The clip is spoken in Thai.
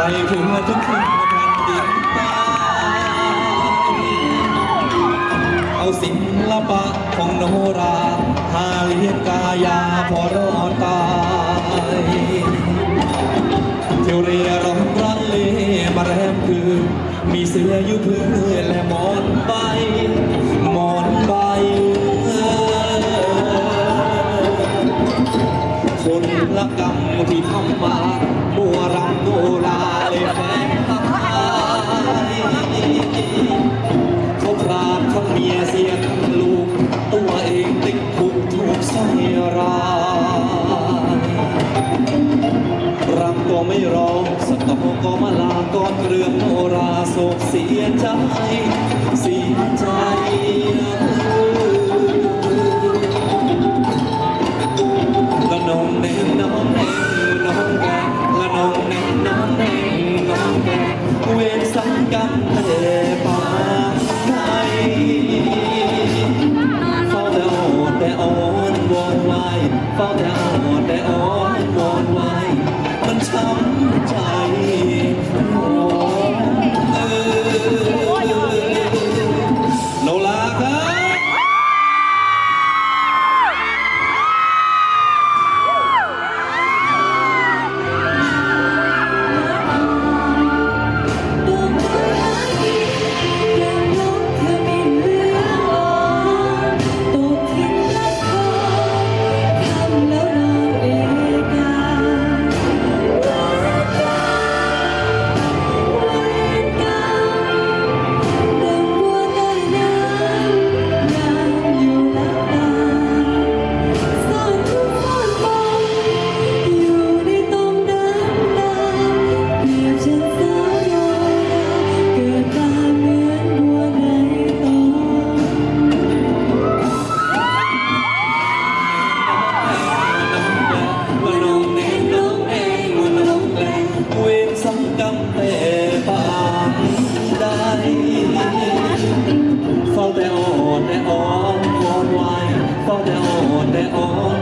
ไปถึงทุกทิศแผ่นดินใต้เอาศิลปะของโนราหาเลี้ยงกายาพอรอดตายเที่ยวเรีย ยงลูก ตัวเองติดคุกถูกใส่ร้ายรำก็ไม่ร้องสตอกก็มาลาก่อนเรื่องโนราโศกเสียใจเสียใจละนองแน่น้องแน่น้องแกละนองแน่น้องแน่น้องแกเวรสังกันแต่ป่าน โนลาครับ อนได้อ่อนวอนไว้ก็ได้อ่อนได้อ่อน